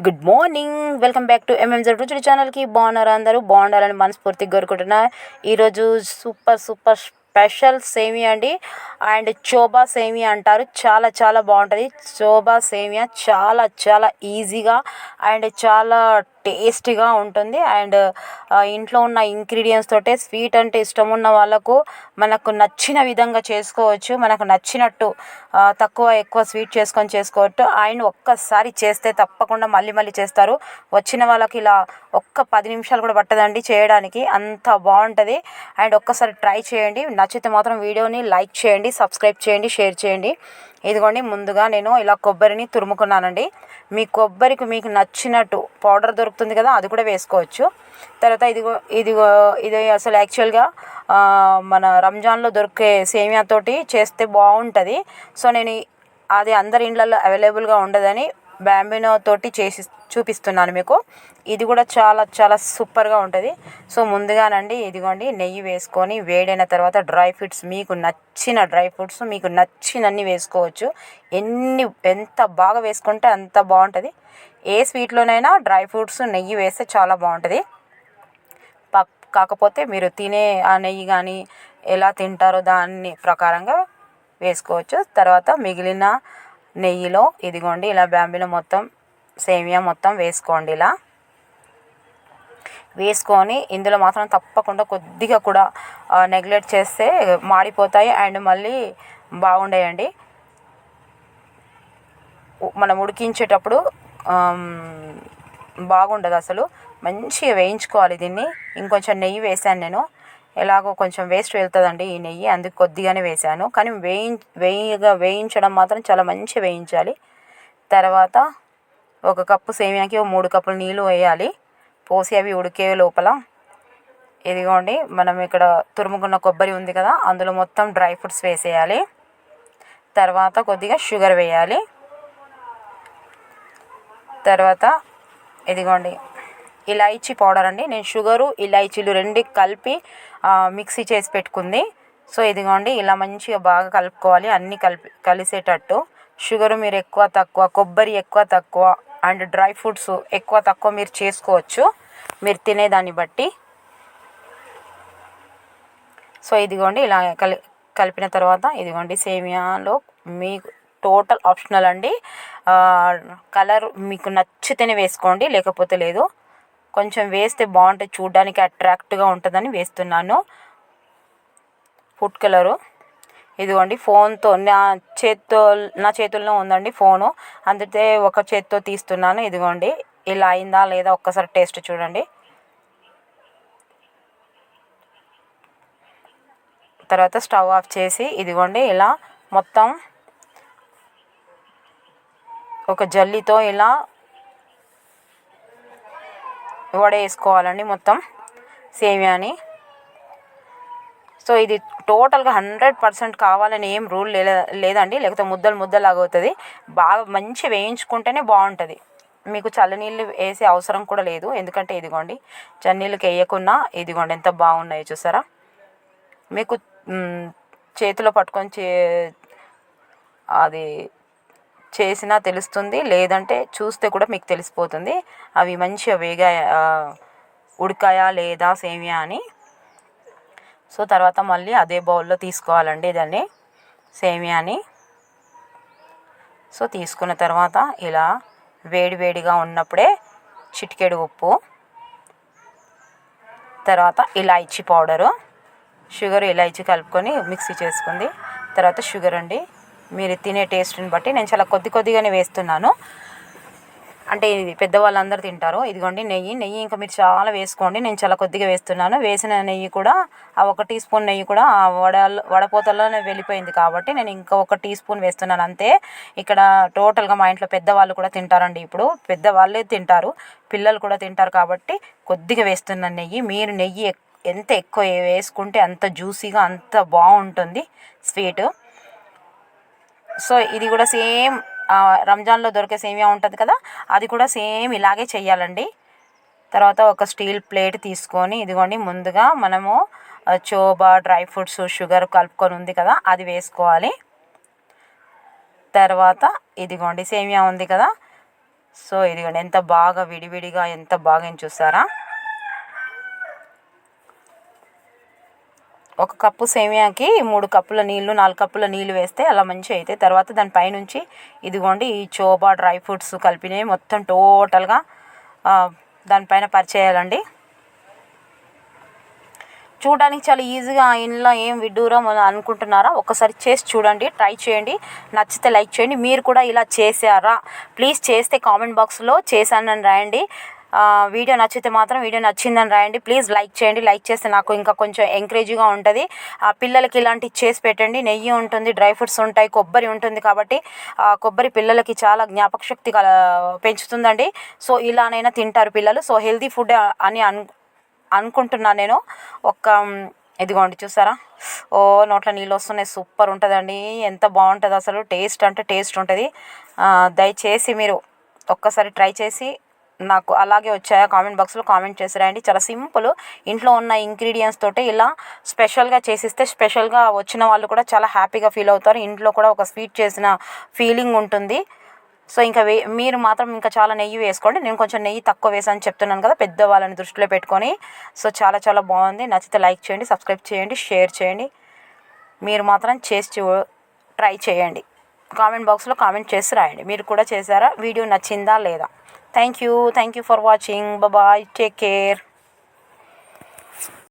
Good morning welcome back to MMZ రుచులు ఛానల్కి బాగున్నారు అందరూ? బాగుండాలని మనస్ఫూర్తిగా కోరుకుంటున్నా. ఈరోజు సూపర్ సూపర్ స్పెషల్ సేమియా అండి. అండ్ చోబా సేమియా అంటారు. చాలా చాలా బాగుంటుంది. చోబా సేమియా చాలా చాలా ఈజీగా అండ్ చాలా టేస్టీగా ఉంటుంది. అండ్ ఇంట్లో ఉన్న ఇంగ్రీడియంట్స్ తోటే స్వీట్ అంటే ఇష్టం ఉన్న వాళ్ళకు మనకు నచ్చిన విధంగా చేసుకోవచ్చు. మనకు నచ్చినట్టు తక్కువ ఎక్కువ స్వీట్ చేసుకొని చేసుకోవచ్చు. ఆయన ఒక్కసారి చేస్తే తప్పకుండా మళ్ళీ మళ్ళీ చేస్తారు. వచ్చిన వాళ్ళకి ఇలా ఒక్క పది నిమిషాలు కూడా పట్టదండి చేయడానికి. అంత బాగుంటుంది. అండ్ ఒక్కసారి ట్రై చేయండి. నచ్చితే మాత్రం వీడియోని లైక్ చేయండి సబ్స్క్రైబ్ చేయండి షేర్ చేయండి. ఇదిగోండి ముందుగా నేను ఇలా కొబ్బరిని తురుముకున్నానండి. మీ కొబ్బరికి మీకు నచ్చినట్టు పౌడర్ దొరుకుతుంది కదా అది కూడా వేసుకోవచ్చు. తర్వాత ఇదిగో ఇదిగో ఇది అసలు యాక్చువల్గా మన రంజాన్లో దొరికే సేమియాతోటి చేస్తే బాగుంటుంది. సో నేను అది అందరి ఇండ్లలో అవైలబుల్గా ఉండదని బ్యాంబినో తోటి చేసి చూపిస్తున్నాను మీకు. ఇది కూడా చాలా చాలా సూపర్గా ఉంటుంది. సో ముందుగానండి ఇదిగోండి నెయ్యి వేసుకొని వేడైన తర్వాత డ్రై ఫ్రూట్స్ మీకు నచ్చిన డ్రై ఫ్రూట్స్ మీకు నచ్చినన్ని వేసుకోవచ్చు. ఎన్ని ఎంత బాగా వేసుకుంటే అంత బాగుంటుంది. ఏ స్వీట్లోనైనా డ్రై ఫ్రూట్స్ నెయ్యి వేస్తే చాలా బాగుంటుంది. పక్ కాకపోతే మీరు తినే ఆ నెయ్యి కానీ ఎలా తింటారో దాన్ని ప్రకారంగా వేసుకోవచ్చు. తర్వాత మిగిలిన నెయ్యిలో ఇదిగోండి ఇలా బ్యాంబిలో మొత్తం సేమియా మొత్తం వేసుకోండి ఇలా. వేసుకొని ఇందులో మాత్రం తప్పకుండా కొద్దిగా కూడా నెగ్లెక్ట్ చేస్తే మాడిపోతాయి అండ్ మళ్ళీ బాగుండేయండి. మనం ఉడికించేటప్పుడు బాగుండదు అసలు. మంచిగా వేయించుకోవాలి దీన్ని. ఇంకొంచెం నెయ్యి వేసాను నేను. ఎలాగో కొంచెం వేస్ట్ వెళ్తుందండి ఈ నెయ్యి అందుకు కొద్దిగానే వేసాను. కానీ వేయి వేయగా వేయించడం మాత్రం చాలా మంచిగా వేయించాలి. తర్వాత ఒక కప్పు సేమియాకి ఓ మూడు కప్పులు నీళ్ళు వేయాలి. పోసి అవి ఉడికే లోపల ఇదిగోండి మనం ఇక్కడ తురుముకున్న కొబ్బరి ఉంది కదా అందులో మొత్తం డ్రై ఫ్రూట్స్ వేసేయాలి. తర్వాత కొద్దిగా షుగర్ వేయాలి. తర్వాత ఇదిగోండి ఇలాయచీ పౌడర్ అండి. నేను షుగరు ఇలాయచీలు రెండు కలిపి మిక్సీ చేసి పెట్టుకుంది. సో ఇదిగోండి ఇలా మంచిగా బాగా కలుపుకోవాలి. అన్నీ కలిపి కలిసేటట్టు. షుగర్ మీరు ఎక్కువ తక్కువ కొబ్బరి ఎక్కువ తక్కువ అండ్ డ్రై ఫ్రూట్స్ ఎక్కువ తక్కువ మీరు చేసుకోవచ్చు. మీరు తినేదాన్ని బట్టి. సో ఇదిగోండి ఇలా కలి కలిపిన తర్వాత ఇదిగోండి సేమియాలో మీకు టోటల్ ఆప్షనల్ అండి. కలర్ మీకు నచ్చితేనే వేసుకోండి లేకపోతే లేదు. కొంచెం వేస్తే బాగుంటుంది చూడడానికి అట్రాక్ట్గా ఉంటుందని వేస్తున్నాను. Food colour. ఇదిగోండి ఫోన్తో నా చేత్తో నా చేతుల్లో ఉందండి ఫోను. అందుకే ఒక చేత్తో తీస్తున్నాను. ఇదిగోండి ఇలా అయిందా లేదా ఒక్కసారి టేస్ట్ చూడండి. తర్వాత స్టవ్ ఆఫ్ చేసి ఇదిగోండి ఇలా మొత్తం ఒక జల్లితో ఇలా వడ వేసుకోవాలండి మొత్తం. సేమియాని సో ఇది టోటల్గా హండ్రెడ్ పర్సెంట్ కావాలని ఏం రూల్ లే లేదండి. లేకపోతే ముద్దలు ముద్దలాగా అవుతుంది. బాగా మంచి వేయించుకుంటేనే బాగుంటుంది. మీకు చల్లనీళ్ళు వేసే అవసరం కూడా లేదు. ఎందుకంటే ఇదిగోండి చన్నీళ్ళకి వేయకున్నా ఇదిగోండి ఎంత బాగున్నాయో చూసారా? మీకు చేతిలో పట్టుకొని చే అది చేసినా తెలుస్తుంది. లేదంటే చూస్తే కూడా మీకు తెలిసిపోతుంది. అవి మంచిగా వేగా ఉడికాయా లేదా సేమియా అని. సో తర్వాత మళ్ళీ అదే బౌల్లో తీసుకోవాలండి దాన్ని సేమియాని. సో తీసుకున్న తర్వాత ఇలా వేడి వేడిగా ఉన్నప్పుడే చిటికెడు ఉప్పు. తర్వాత ఇలాచీ పౌడరు. షుగర్ ఇలాచీ కలుపుకొని మిక్సీ చేసుకుంది. తర్వాత షుగర్ అండి. మీరు తినే టేస్ట్ని బట్టి నేను చాలా కొద్ది కొద్దిగానే వేస్తున్నాను. అంటే ఇది పెద్దవాళ్ళందరూ తింటారు. ఇదిగోండి నెయ్యి. నెయ్యి ఇంకా మీరు చాలా వేసుకోండి. నేను చాలా కొద్దిగా వేస్తున్నాను. వేసిన నెయ్యి కూడా ఆ ఒక టీ స్పూన్ నెయ్యి కూడా ఆ వడ వడపోతల్లోనే వెళ్ళిపోయింది కాబట్టి నేను ఇంకా ఒక టీ స్పూన్ వేస్తున్నాను. అంతే. ఇక్కడ టోటల్గా మా ఇంట్లో పెద్దవాళ్ళు కూడా తింటారండి ఇప్పుడు. పెద్దవాళ్ళే తింటారు. పిల్లలు కూడా తింటారు కాబట్టి కొద్దిగా వేస్తున్నాను నెయ్యి. మీరు నెయ్యి ఎంత ఎక్కువ వేసుకుంటే అంత జ్యూసీగా అంత బాగుంటుంది. స్వీట్. సో ఇది కూడా సేమ్ రంజాన్లో దొరికే సేమియా ఉంటుంది కదా అది కూడా సేమ్ ఇలాగే చేయాలండి తర్వాత ఒక స్టీల్ ప్లేట్ తీసుకొని ఇదిగోండి ముందుగా మనము చోబా డ్రై ఫ్రూట్స్ షుగర్ కలుపుకొని ఉంది కదా అది వేసుకోవాలి. తర్వాత ఇదిగోండి సేమియా ఉంది కదా. సో ఇదిగోండి ఎంత బాగా విడివిడిగా ఎంత బాగా ఏం చూసారా? ఒక కప్పు సేమియాకి మూడు కప్పుల నీళ్ళు నాలుగు కప్పుల నీళ్ళు వేస్తే అలా మంచిగా అవుతాయి తర్వాత దానిపైనుంచి ఇదిగోండి ఈ చోబా డ్రై ఫ్రూట్స్ కలిపినవి మొత్తం టోటల్గా దానిపైన పరిచేయాలండి. చూడడానికి చాలా ఈజీగా ఇంట్లో ఏం విడ్డూరం అని అనుకుంటున్నారా? ఒకసారి చేసి చూడండి ట్రై చేయండి. నచ్చితే లైక్ చేయండి. మీరు కూడా ఇలా చేశారా? ప్లీజ్ చేస్తే కామెంట్ బాక్స్లో చేశానని రాయండి. వీడియో నచ్చితే మాత్రం వీడియో నచ్చిందని రాయండి. ప్లీజ్ లైక్ చేయండి. లైక్ చేస్తే నాకు ఇంకా కొంచెం ఎంకరేజ్గా ఉంటుంది. ఆ పిల్లలకి ఇలాంటివి చేసి పెట్టండి. నెయ్యి ఉంటుంది డ్రై ఫ్రూట్స్ ఉంటాయి కొబ్బరి ఉంటుంది కాబట్టి కొబ్బరి పిల్లలకి చాలా జ్ఞాపక శక్తి కల పెంచుతుందండి. సో ఇలానైనా తింటారు పిల్లలు. సో హెల్తీ ఫుడ్ అని అను అనుకుంటున్నాను నేను. ఒక్క ఇదిగోండి చూసారా? ఓ నోట్లో నీళ్ళు వస్తున్నాయి. సూపర్ ఉంటుందండి. ఎంత బాగుంటుంది అసలు. టేస్ట్ అంటే టేస్ట్ ఉంటుంది. దయచేసి మీరు ఒక్కసారి ట్రై చేసి నాకు అలాగే వచ్చాయా? కామెంట్ బాక్స్లో కామెంట్ చేసి రాయండి చాలా సింపుల్. ఇంట్లో ఉన్న ఇంగ్రీడియంట్స్ తోటి ఇలా స్పెషల్గా చేసిస్తే స్పెషల్గా వచ్చిన వాళ్ళు కూడా చాలా హ్యాపీగా ఫీల్ అవుతారు. ఇంట్లో కూడా ఒక స్వీట్ చేసిన ఫీలింగ్ ఉంటుంది. సో ఇంకా వే మీరు మాత్రం ఇంకా చాలా నెయ్యి వేసుకోండి. నేను కొంచెం నెయ్యి తక్కువ వేసాను చెప్తున్నాను కదా పెద్దవాళ్ళని దృష్టిలో పెట్టుకొని. సో చాలా చాలా బాగుంది. నచ్చితే లైక్ చేయండి సబ్స్క్రైబ్ చేయండి షేర్ చేయండి. మీరు మాత్రం చేసి ట్రై చేయండి. కామెంట్ బాక్స్లో కామెంట్ చేసి రాయండి. మీరు కూడా చేశారా? వీడియో నచ్చిందా లేదా? Thank you. Thank you for watching. Bye bye. Take care.